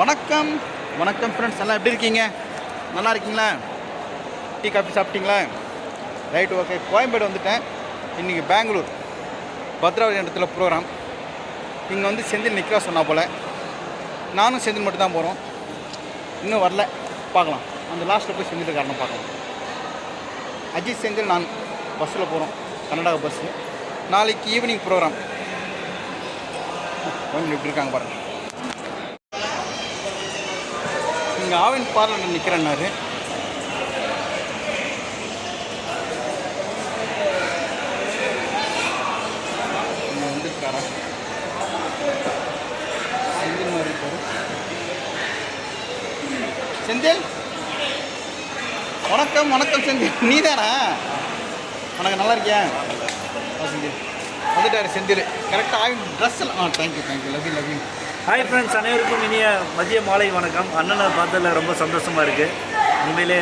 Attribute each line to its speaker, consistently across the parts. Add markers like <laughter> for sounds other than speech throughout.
Speaker 1: வணக்கம் வணக்கம் ஃப்ரெண்ட்ஸ் எல்லாம் எப்படி இருக்கீங்க நல்லா இருக்கீங்களா டீ காஃபி சாப்பிட்டீங்களா ரைட் ஓகே கோயம்பேடு வந்துட்டேன் இன்றைக்கி பெங்களூர் பத்ராவதி இடத்துல ப்ரோக்ராம் இங்கே வந்து செந்தில் நிற்க சொன்னா போல் நானும் செந்தில் மட்டும்தான் போகிறோம் இன்னும் வரல பார்க்கலாம் அந்த லாஸ்ட்டில் போய் செந்தில் காரணம் பார்க்கலாம் அஜித் செந்தில் நான் பஸ்ஸில் போகிறோம் கர்நாடகா பஸ்ஸு நாளைக்கு ஈவினிங் ப்ரோக்ராம் கொஞ்சம் எப்படி இருக்காங்க பாருங்கள் இங்கே ஆவின் நான் நிற்கிறேன்னாரு செந்தில் வணக்கம் வணக்கம் செந்தில் நீ தானா வணக்கம் நல்லா இருக்கியா செந்தில் வந்துட்டார் செந்தில் கரெக்டாக ஆவின் ட்ரெஸ் ஆ thank you thank you love you you
Speaker 2: hi friends அனைவருக்கும் இனிய மதிய மாலை வணக்கம் அண்ணனை பார்த்ததில் ரொம்ப சந்தோஷமாக இருக்குது உண்மையிலே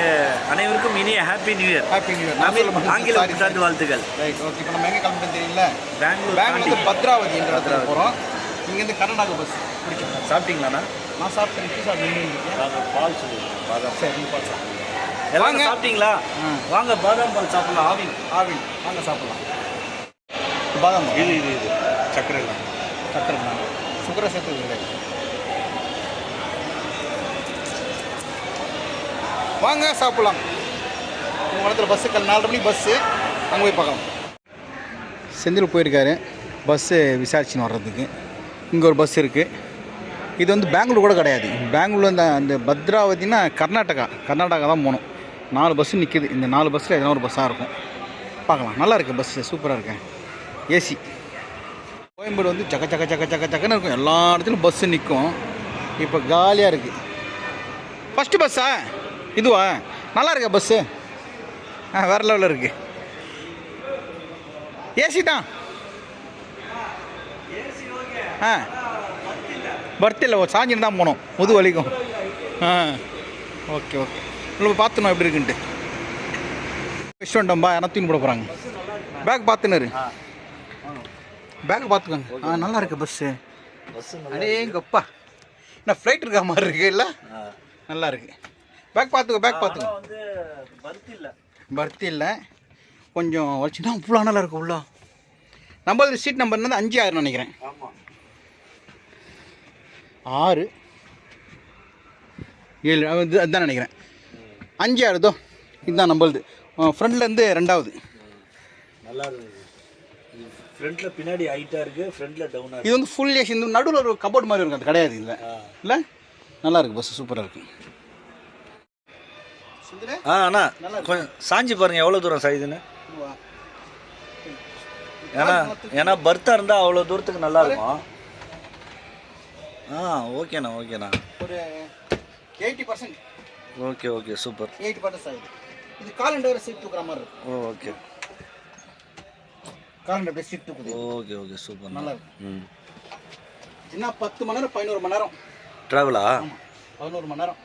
Speaker 2: அனைவருக்கும் இனிய happy new year happy new year Tamil ஆங்கில புத்தாண்டு வாழ்த்துக்கள்
Speaker 1: ரைட் ஓகே இப்போ நம்ம எங்கே கிளம்பி தெரியல பெங்களூர் பெங்களூர் பத்ராவதி என்ற இடத்துல போகிறோம் இங்கேருந்து கர்நாடகா பஸ்
Speaker 2: பிடிக்கும் சாப்பிட்டீங்களாண்ணா
Speaker 1: நான் சாப்பிட்டேன்
Speaker 3: சாப்பிட்டேன் பால் சொல்லுவேன் பாதாம் சரி
Speaker 2: பால் சாப்பிடுங்க எல்லாம் சாப்பிட்டீங்களா வாங்க பாதாம் பால் சாப்பிடலாம் ஆவின்
Speaker 1: ஆவின் வாங்க சாப்பிடலாம் பாதாம்
Speaker 3: இது இது இது சக்கரை
Speaker 1: சக்கரை சுகரை சேர்த்து வாங்க சாப்பிட்லாம் உங்கள் இடத்துல பஸ்ஸு கல் நாலரை மணிக்கு பஸ்ஸு அங்கே போய் பார்க்கலாம் செந்தில் போயிருக்காரு பஸ்ஸு விசாரிச்சுன்னு வர்றதுக்கு இங்கே ஒரு பஸ் இருக்குது இது வந்து பெங்களூர் கூட கிடையாது பெங்களூர் அந்த அந்த பத்ராவதினா கர்நாடகா கர்நாடகா தான் போகணும் நாலு பஸ்ஸு நிற்கிது இந்த நாலு பஸ்ஸில் எதனா ஒரு பஸ்ஸாக இருக்கும் பார்க்கலாம் நல்லா இருக்குது பஸ்ஸு சூப்பராக இருக்கேன் ஏசி கோயம்பேடு வந்து சக்க சக்க சக்க சக்க சக்கன்னு இருக்கும் எல்லா இடத்துலையும் பஸ்ஸு நிற்கும் இப்போ காலியாக இருக்குது ஃபஸ்ட்டு பஸ்ஸா இதுவா நல்லா இருக்கா பஸ்ஸு ஆ வேறு லெவலில் இருக்குது ஏசி தான் ஆ பர்த் இல்லை சாஞ்சின்னு தான் போனோம் முது வலிக்கும் ஆ ஓகே ஓகே இவ்வளோ பார்த்துணும் எப்படி இருக்குன்ட்டு விஷ்வண்டம்பா யாரும் தூங்கி போட போகிறாங்க பேக் பார்த்துன்னு பேக்கை பார்த்துக்கோங்க ஆ நல்லா இருக்கு பஸ்ஸு அடே எங்கப்பா என்ன ஃப்ளைட் இருக்கா மாதிரி இருக்கு இல்லை நல்லா இருக்கு பேக் பார்த்துக்கோ பேக் பார்த்துக்கோ பர்த்தி இல்லை இல்லை கொஞ்சம் வச்சுதான் ஃபுல்லாக நல்லா இருக்கு உள்ளா நம்மளது சீட் நம்பர் வந்து அஞ்சு ஆறு நினைக்கிறேன் ஆறு ஏழு அது அதுதான் நினைக்கிறேன் அஞ்சு ஆறுதோ இதுதான் நம்மளது ஃப்ரண்ட்லேருந்து ரெண்டாவது நல்லா
Speaker 3: இருக்கு ஃப்ரண்ட்ல பின்னாடி ஹைட்டா இருக்கு ஃப்ரண்ட்ல டவுனா
Speaker 1: இது வந்து ஃபுல் ஏசி இந்த நடுவில் ஒரு கபோர்ட் மாதிரி இருக்கும் அது கிடையாது இல்லை இல்லை நல்லா இருக்கு பஸ் சூப்பராக இருக்கு
Speaker 2: ஆ அண்ணா கொஞ்சம் சாஞ்சி பாருங்க எவ்வளோ தூரம் சாயுதுன்னு ஏன்னா ஏன்னா பர்த்தா இருந்தால் அவ்வளோ தூரத்துக்கு நல்லா இருக்கும் ஆ ஓகேண்ணா ஓகேண்ணா ஒரு eighty percent okay okay super eighty percent
Speaker 1: சாயுது இது காலண்டர் சீட் தூக்குற மாதிரி
Speaker 2: இருக்கும் ஓகே oh,
Speaker 1: கரண்ட் அப்படியே சிட்டு
Speaker 2: ஓகே ஓகே சூப்பர் நல்லா இருக்கு ம்
Speaker 1: என்ன பத்து மணி நேரம் பதினோரு மணி நேரம் ட்ராவலா பதினோரு மணி நேரம்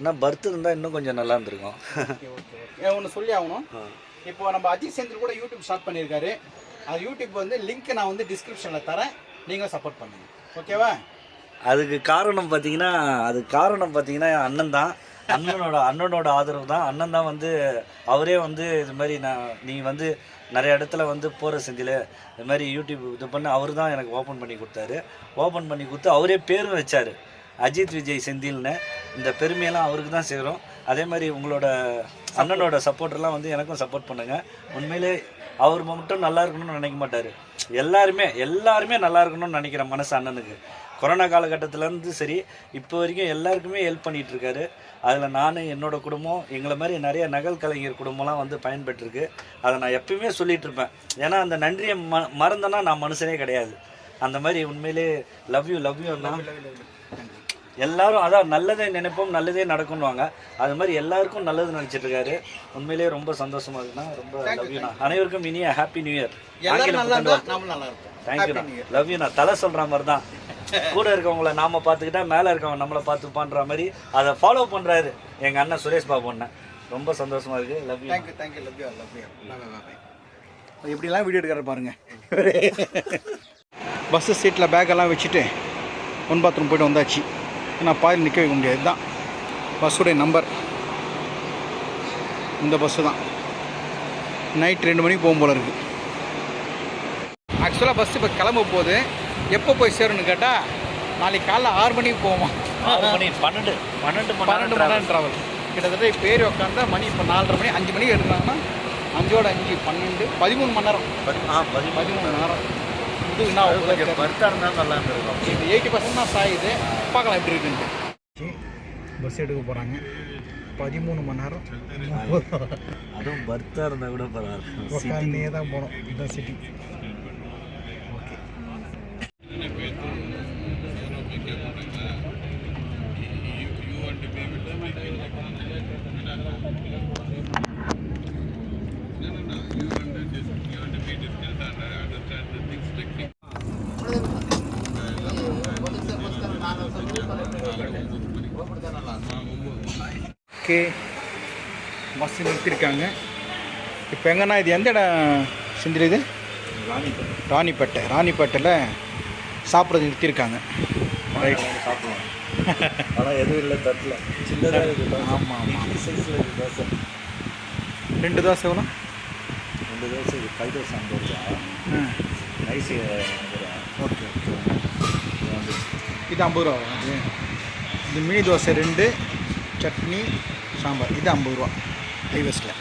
Speaker 2: என்ன பர்த் இருந்தால் இன்னும் கொஞ்சம் நல்லா இருந்திருக்கும் ஓகே
Speaker 1: ஓகே ஒன்று சொல்லி ஆகணும் இப்போ நம்ம அஜித் செந்தில் கூட யூடியூப் ஸ்டார்ட் பண்ணியிருக்காரு அது யூடியூப் வந்து லிங்க் நான் வந்து டிஸ்கிரிப்ஷனில் தரேன் நீங்களும் சப்போர்ட் பண்ணுங்கள் ஓகேவா
Speaker 2: அதுக்கு காரணம் பார்த்தீங்கன்னா அதுக்கு காரணம் பார்த்தீங்கன்னா என் அண்ணன் தான் அண்ணனோட அண்ணனோட ஆதரவு தான் அண்ணன் தான் வந்து அவரே வந்து இது மாதிரி நான் நீ வந்து நிறைய இடத்துல வந்து போகிற செந்தில் இது மாதிரி யூடியூப் இது பண்ண அவர் தான் எனக்கு ஓப்பன் பண்ணி கொடுத்தாரு ஓப்பன் பண்ணி கொடுத்து அவரே பேரும் வச்சார் அஜித் விஜய் செந்தில்னு இந்த பெருமையெல்லாம் அவருக்கு தான் சேரும் அதே மாதிரி உங்களோட அண்ணனோட சப்போர்ட்டெல்லாம் வந்து எனக்கும் சப்போர்ட் பண்ணுங்கள் உண்மையிலே அவர் மட்டும் நல்லா இருக்கணும்னு நினைக்க மாட்டார் எல்லாருமே எல்லாருமே நல்லா இருக்கணும்னு நினைக்கிறேன் மனசு அண்ணனுக்கு கொரோனா காலகட்டத்திலேருந்து சரி இப்போ வரைக்கும் எல்லாருக்குமே ஹெல்ப் பண்ணிகிட்ருக்காரு அதில் நான் என்னோடய குடும்பம் எங்களை மாதிரி நிறைய நகல் கலைஞர் குடும்பம்லாம் வந்து பயன்பெற்றிருக்கு அதை நான் எப்பயுமே சொல்லிகிட்ருப்பேன் ஏன்னா அந்த நன்றியை ம மறந்தோன்னா நான் மனுஷனே கிடையாது அந்த மாதிரி உண்மையிலே லவ் யூ லவ் யூ எல்லாரும் அதான் நல்லதே நினைப்போம் நல்லதே நடக்கும்வாங்க அது மாதிரி எல்லாருக்கும் நல்லது நினச்சிட்டு இருக்காரு உண்மையிலேயே ரொம்ப சந்தோஷமா இருக்குண்ணா ரொம்ப லவ்யூண்ணா அனைவருக்கும் இனிய ஹாப்பி நியூ இயர் தேங்க்யூண்ணா லவ்யூண்ணா தலை சொல்கிற மாதிரி தான் கூட இருக்கவங்கள நாம பார்த்துக்கிட்டா மேலே இருக்கவங்க நம்மளை பார்த்துப்பான்ற மாதிரி அதை ஃபாலோ பண்ணுறாரு எங்கள் அண்ணன் சுரேஷ் பாபு அண்ணன் ரொம்ப சந்தோஷமாக இருக்குது love you thank you
Speaker 1: thank you love you love you எப்படிலாம் வீடியோ எடுக்கிற பாருங்க பஸ்ஸு சீட்டில் பேக்கெல்லாம் வச்சுட்டு ஒன் பாத்ரூம் போய்ட்டு வந்தாச்சு நான் பாதி நிற்க வைக்க முடியாது தான் பஸ்ஸுடைய நம்பர் இந்த பஸ்ஸு தான் நைட் ரெண்டு மணிக்கு போகும் போல் இருக்குது ஆக்சுவலாக பஸ் இப்போ கிளம்ப போகுது எப்போ போய் சேரணும்னு கேட்டால் நாளைக்கு காலைல ஆறு மணிக்கு போவோம்
Speaker 3: ஆறு பன்னெண்டு
Speaker 1: பன்னெண்டு பன்னெண்டு மணி நேரம் ட்ராவல் கிட்டத்தட்ட பேர் உட்காந்தா மணி இப்போ நாலரை மணி அஞ்சு மணிக்கு எடுத்தாங்கன்னா அஞ்சோட அஞ்சு பன்னெண்டு பதிமூணு மணி நேரம் பதிமூணு மணி நேரம் இது என்ன நான் பர்த்தாக இருந்தால் நல்லா இருக்கும் இது எயிட்டி பர்சன்ட் தான் சாயுது பார்க்கலாம் எப்படி இருக்குன்ட்டு பஸ் எடுக்க போகிறாங்க பதிமூணு மணி நேரம்
Speaker 3: அதுவும் பர்த்தாக இருந்தால் கூட பரவாயில்ல
Speaker 1: உட்காந்தே தான் போனோம் இந்த சிட்டி ஓகே பஸ் நிறுத்திருக்காங்க இப்போ எங்கன்னா இது எந்த இடம் செஞ்சிரு இது ராணிப்பேட்டை ராணிப்பேட்டையில் சாப்பிட்றது நிறுத்தியிருக்காங்க
Speaker 3: சாப்பிடுவோம் ஆனால் எதுவும் இல்லை தட்டில் சின்னதாக ஆமாம் ஆமாம் சைஸில்
Speaker 1: தோசை ரெண்டு தோசை எவ்வளோ
Speaker 3: ரெண்டு தோசை இது கல் தோசை ஐம்பது ரூபா நைஸ் ஓகே
Speaker 1: ஓகே இது ஐம்பது ரூபா வரும் அது இந்த மினி தோசை ரெண்டு சட்னி சாம்பார் இது ஐம்பது ரூபா ஹைவஸ்ட்டில்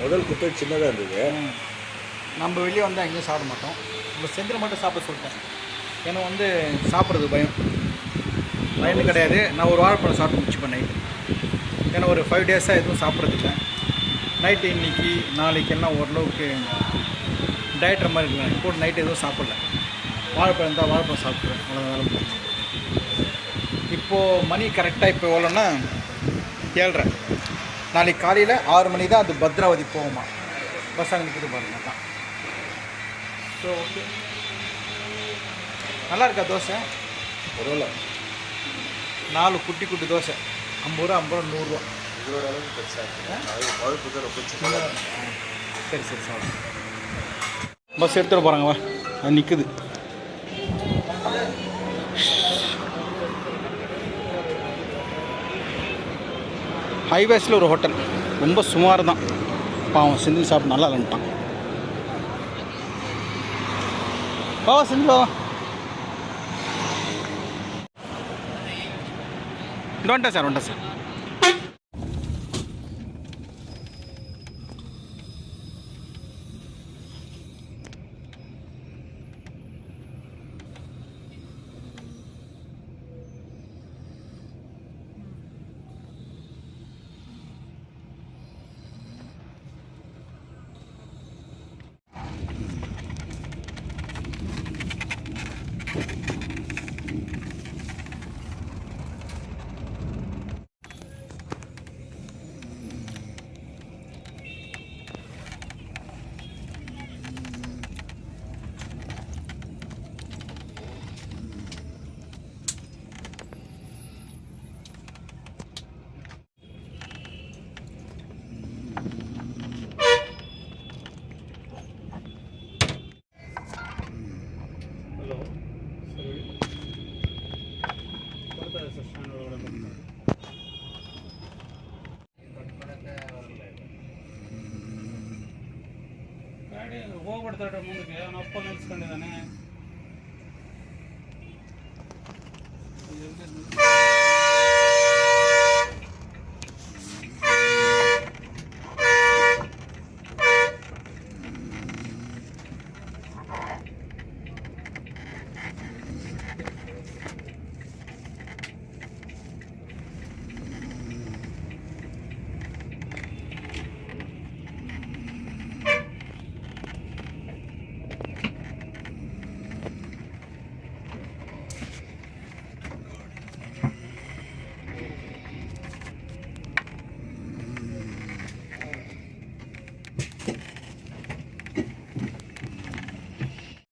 Speaker 3: முதல் குப்பை சின்னதாக இருந்தது
Speaker 1: நம்ம வெளியே வந்தால் எங்கேயும் சாப்பிட மாட்டோம் நம்ம செஞ்சிட மட்டும் சாப்பிட சொல்லிட்டேன் ஏன்னா வந்து சாப்பிட்றது பயம் பயன்னு கிடையாது நான் ஒரு வாழைப்பழம் சாப்பிட்டு முடிச்சு பண்ணேன் ஏன்னா ஒரு ஃபைவ் டேஸாக எதுவும் சாப்பிட்றதில்ல நைட்டு இன்றைக்கி நாளைக்கு எல்லாம் ஓரளவுக்கு டயட்ற மாதிரி இருக்கலாம் இப்போ நைட்டு எதுவும் சாப்பிட்ல வாழைப்பழம் இருந்தால் வாழைப்பழம் சாப்பிட்றேன் அவ்வளோ வேலை முடிஞ்சு இப்போது மணி கரெக்டாக இப்போ எவ்வளோன்னா ஏழ்ரை நாளைக்கு காலையில் ஆறு மணி தான் அது பத்ராவதி போகுமா பஸ் அங்கே பாருங்க தான் ஸோ ஓகே நல்லா இருக்கா தோசை பரவாயில்ல நாலு குட்டி குட்டி தோசை ஐம்பது ரூபா ஐம்பது ரூபா நூறுரூவா அளவுக்கு பெருசாக சரி சரி சார் பஸ் எடுத்துகிட்டு போகிறாங்க அது நிற்குது ஹைவேஸில் ஒரு ஹோட்டல் ரொம்ப சுமார் தான் பாவம் செந்தில் சாப்பிட்டு நல்லா இல்லைன்ட்டான் பாவா செந்தில் பாவா வந்துட்டேன் சார் வந்துட்டேன் சார் కొడతాడు ముందుకి ఏమైనా ఒప్ప నిలుచుకోండి కానీ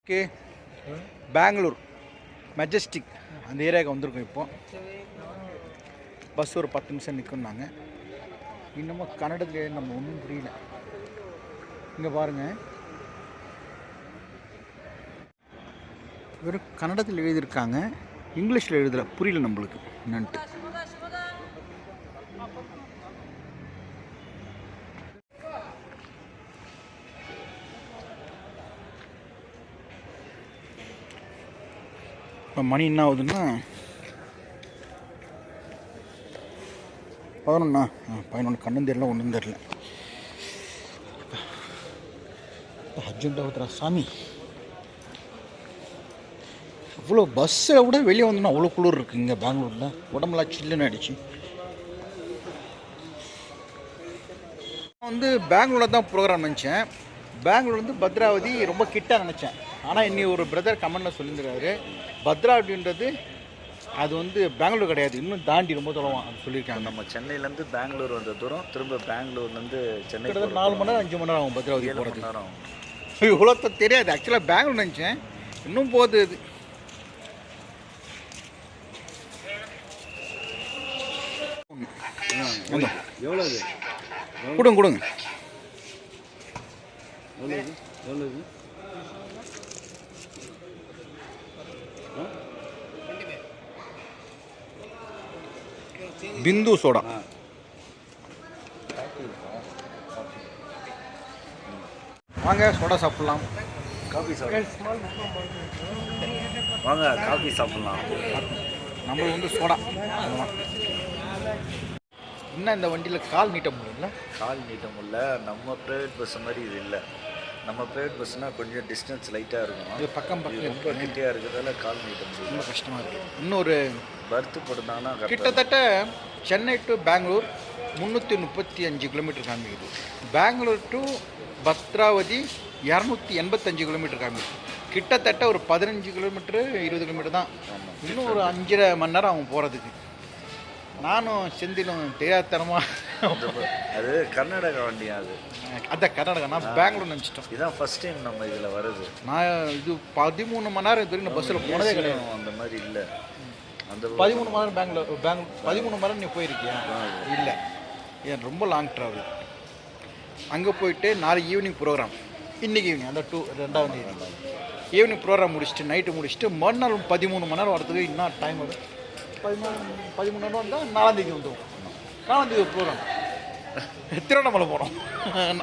Speaker 1: ஓகே பெங்களூர் மெஜஸ்டிக் அந்த ஏரியாவுக்கு வந்திருக்கோம் இப்போ பஸ் ஒரு பத்து நிமிஷம் நிற்கும் நாங்கள் இன்னமும் கன்னடத்தில் நம்ம ஒன்றும் புரியல இங்கே பாருங்கள் வெறும் கன்னடத்தில் எழுதியிருக்காங்க இங்கிலீஷில் எழுதலை புரியல நம்மளுக்கு என்னன்ட்டு இப்போ மணி என்ன ஆகுதுன்னா பதினொன்னா பதினொன்று கண்ணும் தெரியல ஒன்றும் தெரியல அர்ஜென்ட்டாக ஊத்துறா சாமி இவ்வளோ பஸ்ஸை விட வெளியே வந்தோம்னா அவ்வளோ குளிர் இருக்குது இங்கே பெங்களூரில் உடம்புலாம் சில்லுன்னு ஆகிடுச்சு வந்து பெங்களூரில் தான் ப்ரோக்ராம் நினச்சேன் பெங்களூர்லேருந்து பத்ராவதி ரொம்ப கிட்டாக நினச்சேன் ஆனால் இன்னி ஒரு பிரதர் கமெண்டில் சொல்லியிருக்காரு பத்ரா அப்படின்றது அது வந்து பெங்களூர் கிடையாது இன்னும் தாண்டி ரொம்ப தூரம் அது சொல்லியிருக்காங்க
Speaker 3: நம்ம சென்னையிலேருந்து பெங்களூர் வந்த தூரம் திரும்ப பெங்களூர்லேருந்து
Speaker 1: சென்னை நாலு மணி நேரம் அஞ்சு மணி நேரம் ஆகும் பத்ராவதி போகிறது நேரம் இவ்வளோ தெரியாது ஆக்சுவலாக பெங்களூர் நினச்சேன் இன்னும் போகுது இது எவ்வளோ கொடுங்க கொடுங்க எவ்வளோ எவ்வளோ பிந்து சோடா வாங்க சோடா சாப்பிட்லாம்
Speaker 3: காஃபி சாப்பிடலாம் வாங்க காஃபி சாப்பிட்லாம்
Speaker 1: நம்ம வந்து சோடா என்ன இந்த வண்டியில் கால் நீட்ட முடியல
Speaker 3: கால் நீட்ட முடியல நம்ம பிரைவேட் பஸ் மாதிரி இது இல்லை நம்ம ப்ரைவேட் பஸ்னால் கொஞ்சம் டிஸ்டன்ஸ் லைட்டாக இருக்கும் இது பக்கம் பக்கம் ரொம்ப கிட்டியாக இருக்கிறதால கால் நீட்ட
Speaker 1: முடியும் ரொம்ப கஷ்டமாக இருக்குது இன்னொரு
Speaker 3: பர்த்து போடுதானா
Speaker 1: கிட்டத்தட்ட சென்னை டு பெங்களூர் முந்நூற்றி முப்பத்தி அஞ்சு கிலோமீட்டர் காமிக்குது பெங்களூர் டு பத்ராவதி இரநூத்தி எண்பத்தஞ்சு கிலோமீட்டர் காமிக்குது கிட்டத்தட்ட ஒரு பதினஞ்சு கிலோமீட்டரு இருபது கிலோமீட்டர் தான் இன்னும் ஒரு அஞ்சரை மணி நேரம் அவங்க போகிறதுக்கு நானும் செந்திலும் தெரியாதனமா
Speaker 3: அது கர்நாடகா வண்டியா அது
Speaker 1: அதான் கர்நாடகா நான் பெங்களூர் நினச்சிட்டோம்
Speaker 3: இதுதான் ஃபர்ஸ்ட் டைம் நம்ம இதில் வருது
Speaker 1: நான் இது பதிமூணு மணி நேரம் இது நான் பஸ்ஸில் போனதே கிடையாது அந்த மாதிரி இல்லை அந்த பதிமூணு மணி நேரம் பெங்களூர் பெங்களூர் பதிமூணு மணி நேரம் நீ போயிருக்கியா இல்லை ஏன் ரொம்ப லாங் ட்ராவல் அங்கே போயிட்டு நாளைக்கு ஈவினிங் ப்ரோக்ராம் இன்னைக்கு ஈவினிங் அந்த டூ ரெண்டாவது ஈவினிங் ப்ரோக்ராம் முடிச்சுட்டு நைட்டு முடிச்சுட்டு மறுநாள் பதிமூணு மணி நேரம் வரதுக்கு இன்னும் டைம் ஆகும் பதிமூணு பதிமூணாம் வந்தால் நாலாந்தேதி தேதி வந்துடும் நாலாம் போகிறோம் திருவண்ணாமலை போகிறோம்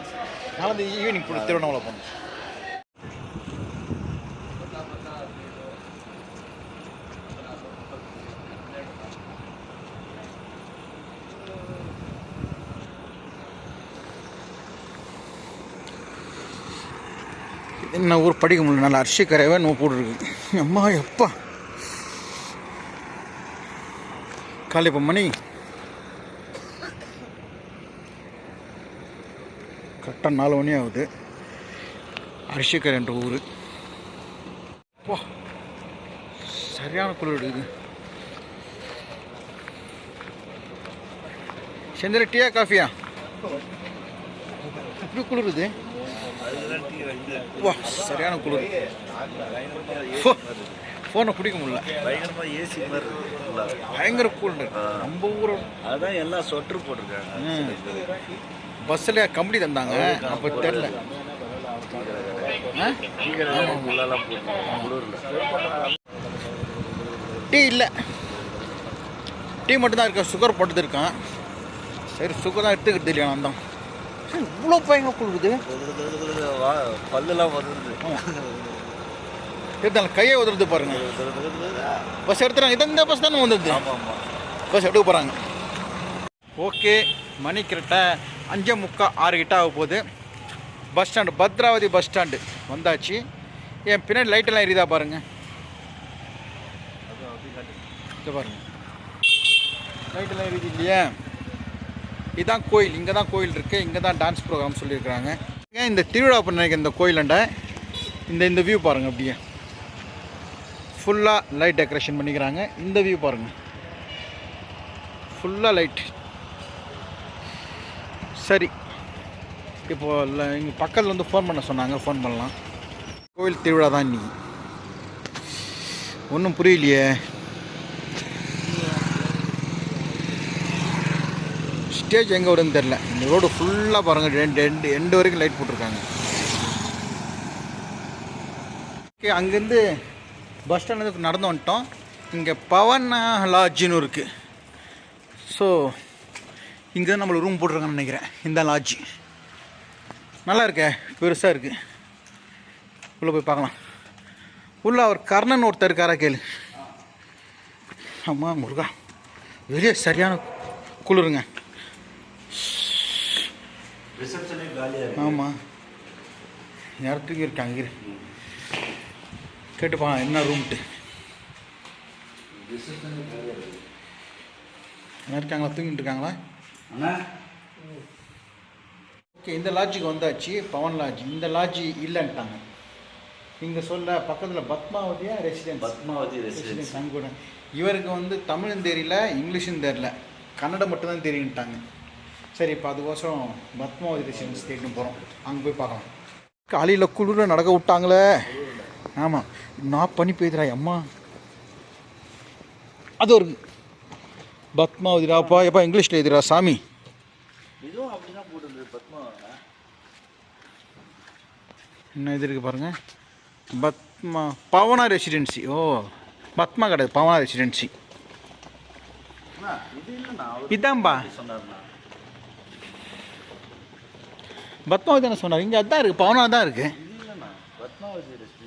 Speaker 1: <laughs> நாலாந்தேதி ஈவினிங் போகிறோம் திருவண்ணாமலை போகிறோம் என்ன ஊர் படிக்க முடியல நல்லா அரிசி கரைவை நோ போட்டுருக்கு அம்மா எப்பா காலி மணி கரெக்டாக நாலு மணி ஆகுது அரிசிக்கர் என்ற ஊர் போ சரியான குளிர் இது செந்தில் டீயா காஃபியா எப்படி குளிருது வா சரியான குளிர் ஃபோனை பிடிக்க முடியல பயங்கரமாக ஏசி மாதிரி இருக்கு பயங்கர கூல்டு ரொம்ப
Speaker 3: ஊரம் அதான் எல்லாம் சொட்டர் போட்டிருக்காங்க
Speaker 1: பஸ்ஸில் கம்பெனி தந்தாங்க அப்போ தெரில டீ இல்லை டீ மட்டும்தான் இருக்கா சுகர் போட்டு சரி சுகர் தான் எடுத்துக்கிட்டு இல்லையா நான் தான் இவ்வளோ பயங்கரம் கொடுக்குது
Speaker 3: பல்லுலாம் வருது
Speaker 1: ಇದ್ದಾನೆ கையை உதறது பாருங்க பஸ் எடுத்துறாங்க இதந்த பஸ் தானே வந்துடுது பஸ் எடுக்க போகிறாங்க ஓகே மணி கரெக்டாக அஞ்சே முக்கா ஆறு கிட்ட ஆக போகுது bus stand Bhadravati bus stand வந்தாச்சு என் பின்னாடி லைட்டெல்லாம் எரியுதா பாருங்க பாருங்க லைட்டெல்லாம் எரியுது இல்லையா இதுதான் கோயில் இங்கே தான் கோயில் இருக்குது இங்கே தான் டான்ஸ் ப்ரோக்ராம் சொல்லியிருக்கிறாங்க ஏன் இந்த திருவிழா பண்ணிருக்க இந்த கோயிலண்ட இந்த இந்த வியூ பாருங்கள் அப்படியே ஃபுல்லாக லைட் டெக்கரேஷன் பண்ணிக்கிறாங்க இந்த வியூ பாருங்கள் ஃபுல்லாக லைட் சரி இப்போது இங்கே பக்கத்தில் வந்து ஃபோன் பண்ண சொன்னாங்க ஃபோன் பண்ணலாம் கோவில் திருவிழா தான் இன்னைக்கு ஒன்றும் புரியலையே ஸ்டேஜ் எங்கே வருதுன்னு தெரில இந்த ரோடு ஃபுல்லாக பாருங்கள் ரெண்டு ரெண்டு எண்டு வரைக்கும் லைட் போட்டிருக்காங்க ஓகே அங்கேருந்து பஸ் ஸ்டாண்டுக்கு நடந்து வந்துட்டோம் இங்கே பவன் லாட்ஜின்னு இருக்குது ஸோ இங்கே தான் நம்மளை ரூம் போட்டிருக்கான்னு நினைக்கிறேன் இந்த லாட்ஜி நல்லா இருக்க பெருசாக இருக்குது உள்ளே போய் பார்க்கலாம் உள்ளே அவர் கர்ணன் ஒருத்தர் இருக்காரா கேளு அம்மா முருகா வெளியே சரியான குளிருங்க ஆமாம் நேரத்துக்கு இருக்கேன் அங்கே கேட்டுப்பா என்ன ரூம்ட்டு என்ன இருக்காங்களா தூங்கிட்டு இருக்காங்களா ஓகே இந்த லாட்ஜுக்கு வந்தாச்சு பவன் லாட்ஜ் இந்த லாட்ஜ் இல்லைன்ட்டாங்க நீங்கள் சொல்ல பக்கத்தில் பத்மாவதியா ரெசிடென்ட்
Speaker 3: பத்மாவதி ரெசிடென்ஸ் அங்கூட
Speaker 1: இவருக்கு வந்து தமிழும் தெரியல இங்கிலீஷும் தெரியல கன்னடம் மட்டும்தான் தெரியுன்ட்டாங்க சரி இப்போ அதுக்கோசரம் பத்மாவதி ரெசிடென்ஸ் தேடிட்டு போகிறோம் அங்கே போய் பார்க்கலாம் காலையில் குளிர நடக்க விட்டாங்களே ஆமாம் நான் பண்ணி போய்துராய் அம்மா அது ஒரு அப்பா எப்பா இங்கிலீஷில் எழுதிரா சாமி இதுவும் அப்படி இருக்கு பத்மா என்ன இருக்குது பாருங்கள் பத்மா பவனா ரெசிடென்சி ஓ பத்மா கிடையாது பவனா ரெசிடென்சி இதான்பா பத்மாவதி என்ன சொன்னார் இங்கே அதான் இருக்குது பவனா தான் இருக்குது பத்மாவதி ரெசிடென்சி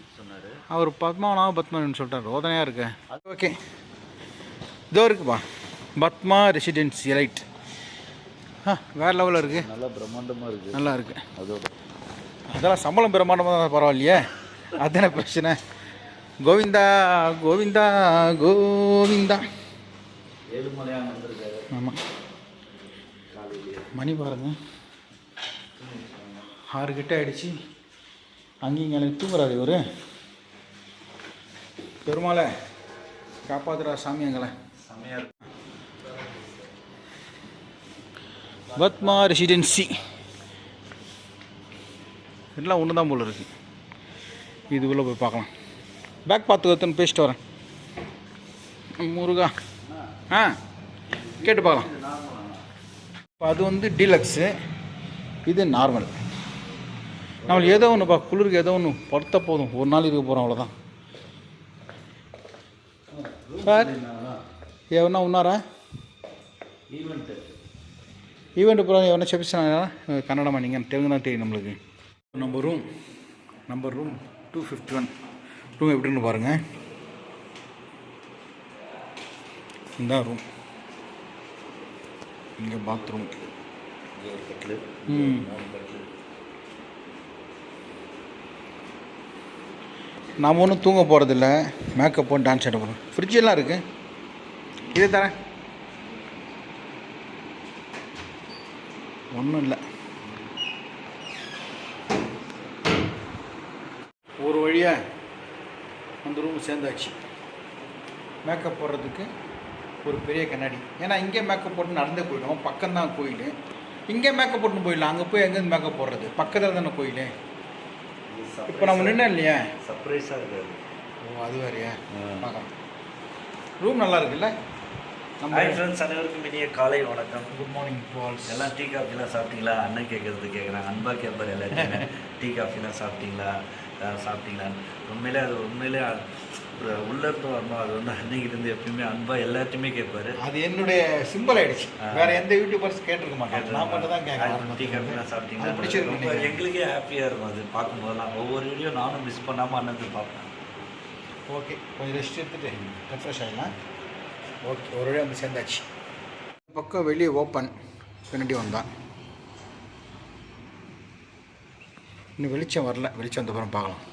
Speaker 1: அவர் பத்மாவனாக பத்மன் சொல்லிட்டார் ரோதனையாக இருக்கு அது ஓகே இதோ இருக்குப்பா பத்மா ரெசிடென்சி எலைட் ஆ வேறு லெவலில் இருக்குது
Speaker 3: நல்லா பிரம்மாண்டமாக இருக்குது
Speaker 1: நல்லா இருக்குது அதோட அதெல்லாம் சம்பளம் பிரம்மாண்டமாக தான் பரவாயில்லையே என்ன பிரச்சனை கோவிந்தா கோவிந்தா கோவிந்தா ஆமாம் மணி பாருங்க ஆறு கிட்ட ஆகிடுச்சு அங்கேயும் எனக்கு தூங்குறாரு இவர் பெருமாளை காப்பாத்துறா சாமி எங்களை பத்மா ரெசிடென்சி எல்லாம் ஒன்று தான் போல் இருக்குது இது உள்ளே போய் பார்க்கலாம் பேக் பார்த்துக்கத்துன்னு பேசிட்டு வரேன் முருகா ஆ கேட்டு பார்க்கலாம் இப்போ அது வந்து டீலக்ஸு இது நார்மல் நம்மளுக்கு ஏதோ பா குளிருக்கு ஏதோ ஒன்று படுத்த போதும் ஒரு நாள் இருக்க போகிறோம் அவ்வளோதான் సార్ ఏమన్నా ఉన్నారా ఈవెంట్ ఈవెంట్ ప్రోగ్రామ్ ఏమన్నా చూపిస్తున్నారా కన్నడం అని ఇంకా తెలుగునా తెలియదు நம்மளுக்கு நம்ம room number room two fifty one room எப்படின்னு பாருங்கள் இந்த ரூம் இங்கே பாத்ரூம் ம் நாம் ஒன்றும் தூங்க போகிறதில்ல மேக்கப் போட்டு டான்ஸ் ஆட போகிறோம் ஃப்ரிட்ஜெல்லாம் இருக்குது இதே தரேன் ஒன்றும் இல்லை ஒரு வழியாக அந்த ரூம் சேர்ந்தாச்சு மேக்கப் போடுறதுக்கு ஒரு பெரிய கண்ணாடி ஏன்னா இங்கே மேக்கப் போட்டு நடந்து போயிடும் பக்கம்தான் கோயில் இங்கே மேக்கப் போட்டுன்னு போயிடலாம் அங்கே போய் எங்கேருந்து மேக்கப் போடுறது பக்கத்தில் தானே கோயில் இப்போ நம்ம நின்னோம் இல்லையா
Speaker 3: சர்ப்ரைஸாக இருக்காது
Speaker 1: ஓ அது வேறையா பார்க்கலாம் ரூம் நல்லா இருக்குல்ல
Speaker 2: ஹாய் ஃப்ரெண்ட்ஸ் அனைவருக்கும் இனிய காலை வணக்கம்
Speaker 1: குட் மார்னிங் பால்ஸ்
Speaker 2: எல்லாம் டீ காஃபிலாம் சாப்பிட்டீங்களா அண்ணன் கேட்குறது கேட்குறாங்க அன்பா கேட்பார் எல்லாத்தையுமே <laughs> டீ காஃபிலாம் சாப்பிட்டீங்களா சாப்பிட்டீங்களான்னு உண்மையிலே அது உண்மையிலே இருந்து வரணும் அது வந்து இருந்து எப்பயுமே அன்பாக எல்லாத்தையுமே கேட்பாரு
Speaker 1: அது என்னுடைய சிம்பிள் ஆயிடுச்சு வேற எந்த யூடியூபர்ஸ் கேட்டிருக்க மாட்டேன் நான்
Speaker 2: மட்டும் எங்களுக்கே ஹாப்பியாக இருக்கும் அது பார்க்கும் நான் ஒவ்வொரு வீடியோ நானும் மிஸ் பண்ணாமல் அண்ணன் பார்ப்பேன்
Speaker 1: ஓகே கொஞ்சம் ரெஸ்ட் எடுத்துகிட்டு ரெஃப்ரெஷ் ஓகே ஒரு வழியாக வந்து சேர்ந்தாச்சு பக்கம் வெளியே ஓப்பன் பின்னாடி வந்தான் இன்னும் வெளிச்சம் வரல வெளிச்சம் வந்தப்புறம் பார்க்கலாம்